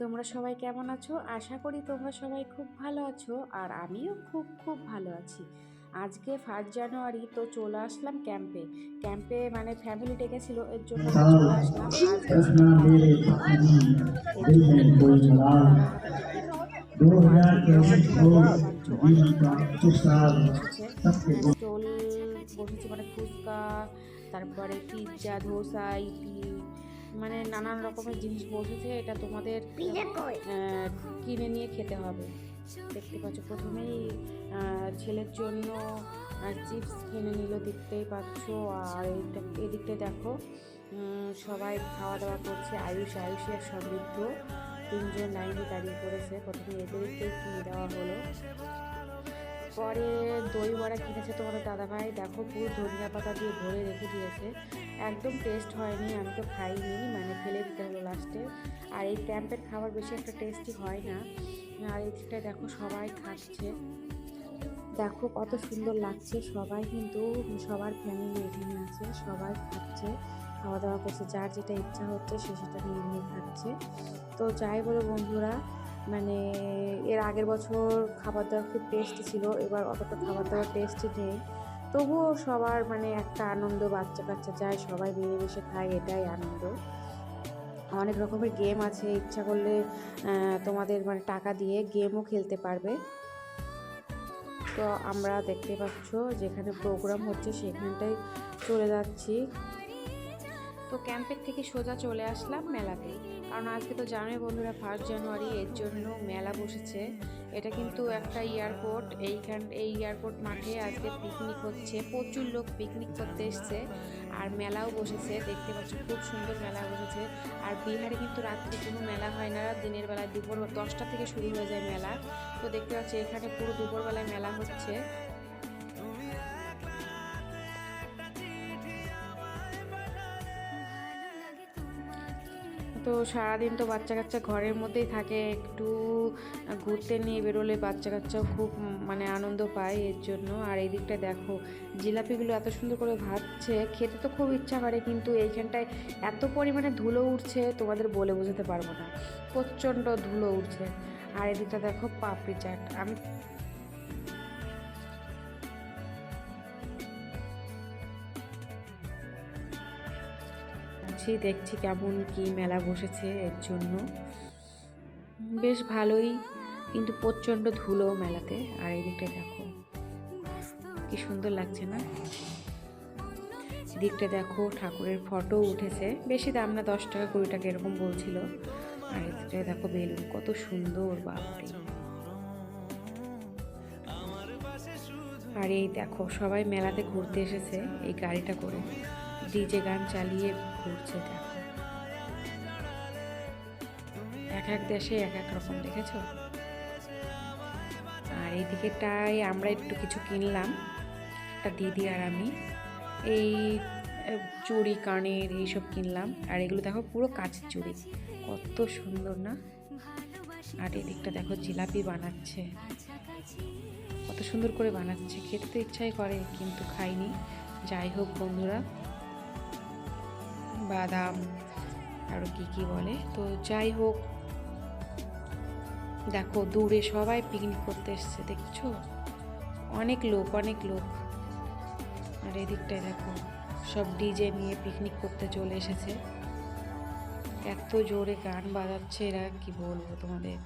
তোমরা সবাই কেমন আছো? আশা করি তোমরা সবাই খুব ভালো আছো আর আমিও খুব খুব ভালো আছি। আজকে ফার্স্ট জানুয়ারি তো চলে আসলাম ক্যাম্পে ক্যাম্পে মানে ফ্যামিলি ডেকেছিল এর জন্য চলে আসলাম। মানে ফুচকা তারপরে পিজ্জা ধোসা ইডলি। মানে নানান রকমের জিনিস বসেছে এটা তোমাদের কিনে নিয়ে খেতে হবে। দেখতে পাচ্ছ প্রথমেই ছেলের জন্য চিপস কিনে নিল দেখতেই পাচ্ছ। আর এইটা এদিকটায় দেখো সবাই খাওয়া দাওয়া করছে। আয়ুষ আয়ুষী আর সমৃদ্ধ। তিনজন লাইনে দাঁড়িয়ে পড়েছে। প্রথমে এদেরকেই কিনে দেওয়া হলো। পরে দই বড়া কিনেছে তোমাদের দাদাভাই। দেখো পুরো ধনিয়া পাতা দিয়ে ভরে রেখে দিয়েছে। একদম টেস্ট হয়নি, আমি তো খাইনি মানে ফেলে দিতে হলো লাস্টে আর এই ক্যাম্পের খাবার বেশি একটা টেস্টি হয় না। আর এদিকটা দেখো সবাই খাচ্ছে। দেখো কত সুন্দর লাগছে, সবাই কিন্তু, সবার ফ্যামিলি এখানে আছে, সবাই খাচ্ছে খাওয়া দাওয়া করছে, যার যেটা ইচ্ছা হচ্ছে সে সেটা নিয়ে নিয়ে খাচ্ছে। তো যাই বলো বন্ধুরা মানে এর আগের বছর খাবার দাবার খুব টেস্টি ছিল, এবার অতটা খাবার দাবার টেস্টি নেই। তবুও সবার মানে একটা আনন্দ বাচ্চা কাচ্চা যায় সবাই মিলেমিশে খায়, এটাই আনন্দ। অনেক রকমের গেম আছে, ইচ্ছা করলে তোমাদের মানে টাকা দিয়ে গেমও খেলতে পারবে। তো আমরা দেখতে পাচ্ছ যেখানে প্রোগ্রাম হচ্ছে সেখানটায় চলে যাচ্ছি। তো ক্যাম্পের থেকে সোজা চলে আসলাম মেলাতে। কারণ আজকে তো জানোই বন্ধুরা ফার্স্ট জানুয়ারি এর জন্য মেলা বসেছে। এটা কিন্তু একটা এয়ারপোর্ট এইখান, এই এয়ারপোর্ট মাঠে আজকে পিকনিক হচ্ছে। প্রচুর লোক পিকনিক করতে এসছে আর মেলাও বসেছে, দেখতে পাচ্ছ খুব সুন্দর মেলা বসেছে। আর বিহারে কিন্তু রাত্রে কোনো মেলা হয় না, দিনের বেলায় দুপুর দশটা থেকে শুরু হয়ে যায় মেলা। তো দেখতে পাচ্ছি এখানে পুরো দুপুরবেলায় মেলা হচ্ছে। তো সারাদিন তো বাচ্চা কাচ্চা ঘরের মধ্যেই থাকে, একটু ঘুরতে নিয়ে বেরোলে বাচ্চা কাচ্চাও খুব মানে আনন্দ পায় এর জন্য। আর এই দিকটা দেখো, জিলাপিগুলো এত সুন্দর করে ভাজছে, খেতে তো খুব ইচ্ছা করে, কিন্তু এইখানটায় এত পরিমাণে ধুলো উঠছে, তোমাদের বলে বোঝাতে পারব না। প্রচণ্ড ধুলো উঠছে। আর এদিকটা দেখো পাপড়ি চাট। আমি আছি দেখছি কেমন কি মেলা বসেছে এর জন্য। বেশ ভালোই, কিন্তু প্রচণ্ড ধুলো মেলাতে। আর এদিকটা দেখো, কি সুন্দর লাগছে না? এদিকটা দেখো, ঠাকুরের ফটো উঠেছে। বেশি দাম না, দশ টাকা, কুড়ি টাকা এরকম বলছিল। আর এদিকটা দেখো বেলুন, কত সুন্দর, বাপরে। আর এই দেখো, সবাই মেলাতে ঘুরতে এসেছে এই গাড়িটা করে। ডিজে গান চালিয়ে ঘুরছে দেখো। এক এক দেশে এক এক রকম, দেখেছ? আর এই দিকেটাই আমরা একটু কিছু কিনলাম, একটা দিদি আর আমি। এই চুড়ি, কানের এইসব কিনলাম। আর এগুলো দেখো, পুরো কাঁচের চুড়ি। কত সুন্দর না? আর এদিকটা দেখো, জিলাপি বানাচ্ছে। কত সুন্দর করে বানাচ্ছে। খেতে তো ইচ্ছাই করে, কিন্তু খাইনি। যাই হোক বন্ধুরা বাদাম আরও কি কি বলে? তো যাই হোক, দেখো দূরে সবাই পিকনিক করতে এসছে, দেখছ? অনেক লোক অনেক লোক। আর এদিকটায় দেখো, সব ডিজে নিয়ে পিকনিক করতে চলে এসেছে। এত জোরে গান বাজাচ্ছে এরা, কি বলব তোমাদের?